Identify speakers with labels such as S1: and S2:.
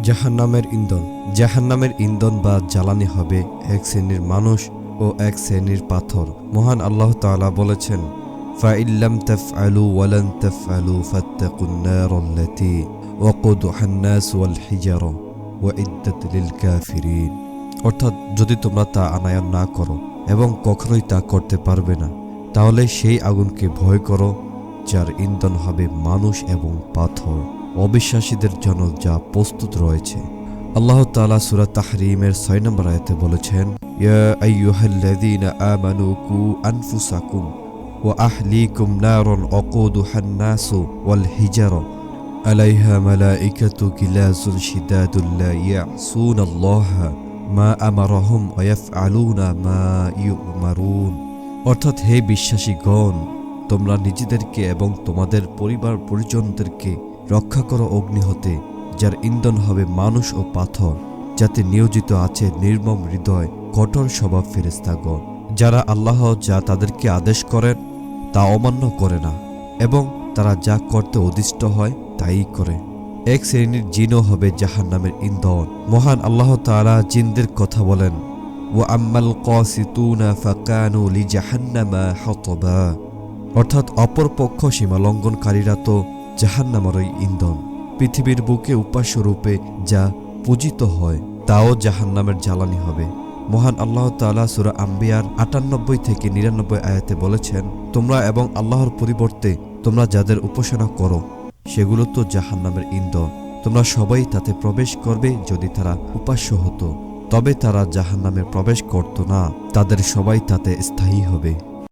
S1: জাহান্নামের ইন্ধন জাহান্নামের ইন্ধন বা জ্বালানি হবে এক শ্রেণীর মানুষ ও এক শ্রেণীর পাথর মহান আল্লাহ তাআলা বলেছেন ফাইল্লাম তাফআলু ওয়ালান তাফআলু ফাত্তাকুন নার আল্লাতী ওয়াকুদুহা الناس والحجارة وعدت للكافرين অর্থাৎ যদি তোমরা তা আনায়ন না করো এবং কখনোই তা করতে পারবে না তাহলে সেই আগুনকে ভয় করো যার ইন্ধন হবে মানুষ এবং পাথর অবিশ্বাসীদের জন্য যা প্রস্তুত রয়েছে। আল্লাহ তালা সূরা তাহরিমের ছয় নম্বর আয়াতে বলেছেন আনফুসাকুম ওয়া আহলিকুম নারন ওয়াকুদুহান নাসু ওয়াল হিজারা আলাইহা মালাইকাতু গিলাজুন শিদাদুল লা ইয়াসুনাল্লাহা মা আমারহুম ওয়া ইয়াফআলুনা মা ইউমারুন। অর্থাৎ হে বিশ্বাসীগণ, তোমরা নিজেদেরকে এবং তোমাদের পরিবার পরিজনদেরকে রক্ষা করো অগ্নি হতে, যার ইন্ধন হবে মানুষ ও পাথর, যাতে নিয়োজিত আছে নির্মম হৃদয়, কঠোর স্বভাব ফেরেস্তাগণ যারা আল্লাহ যা তাদেরকে আদেশ করেন, তা অমান্য করে না, এবং তারা যা করতে অদিষ্ট হয়, তাই করে। এক শ্রেণির জিনও হবে জাহান নামের ইন্ধন। মহান আল্লাহ তাআলা জিনদের কথা বলেন ও আম্মাল কসিতুনা ফাকানু লি জাহান্নামা হতবা। অর্থাৎ অপরপক্ষ সীমা লঙ্ঘনকারীরা তো জাহান্নামারই ইন্ধন। পৃথিবীর বুকে উপাস্য রূপে যা পূজিত হয়, তাও জাহান্নামের জ্বালানি হবে। মহান আল্লাহ তাআলা সূরা আম্বিয়ার আটানব্বই থেকে নিরানব্বই আয়াতে বলেছেন, তোমরা এবং আল্লাহর পরিবর্তে তোমরা যাদের উপাসনা করো, সেগুলো তো জাহান্নামের ইন্ধন। তোমরা সবাই তাতে প্রবেশ করবে যদি তারা উপাস্য হতো। তবে তারা জাহান্নামে প্রবেশ করত না। তাদের সবাই তাতে স্থায়ী হবে।